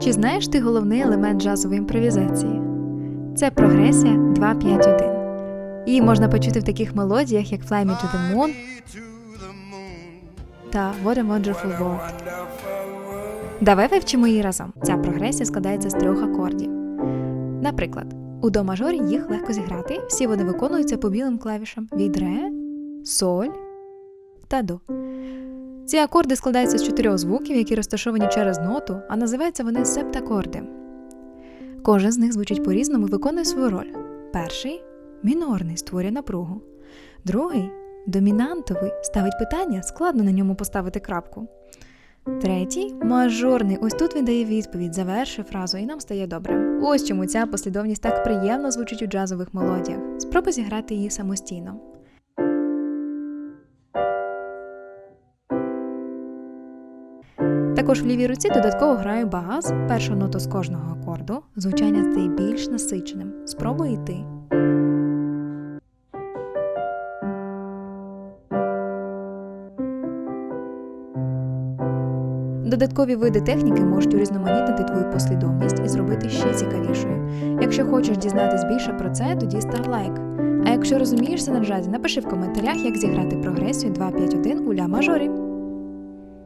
Чи знаєш ти головний елемент джазової імпровізації? Це прогресія 2-5-1. Її можна почути в таких мелодіях, як Fly Me to the Moon та What a Wonderful World. Давай вивчимо її разом. Ця прогресія складається з трьох акордів. Наприклад, у до мажорі їх легко зіграти, всі вони виконуються по білим клавішам від ре, соль та до. Ці акорди складаються з чотирьох звуків, які розташовані через ноту, а називаються вони септакорди. Кожен з них звучить по-різному і виконує свою роль. Перший мінорний створює напругу. Другий домінантовий ставить питання, складно на ньому поставити крапку. Третій мажорний. Ось тут він дає відповідь, завершує фразу, і нам стає добре. Ось чому ця послідовність так приємно звучить у джазових мелодіях. Спробуй зіграти її самостійно. Також в лівій руці додатково граю бас, першу ноту з кожного акорду. Звучання стає більш насиченим. Спробуй і ти. Додаткові види техніки можуть урізноманітнити твою послідовність і зробити ще цікавішою. Якщо хочеш дізнатись більше про це, тоді став лайк. А якщо розумієшся на джазі, напиши в коментарях, як зіграти прогресію 2-5-1 у ля мажорі.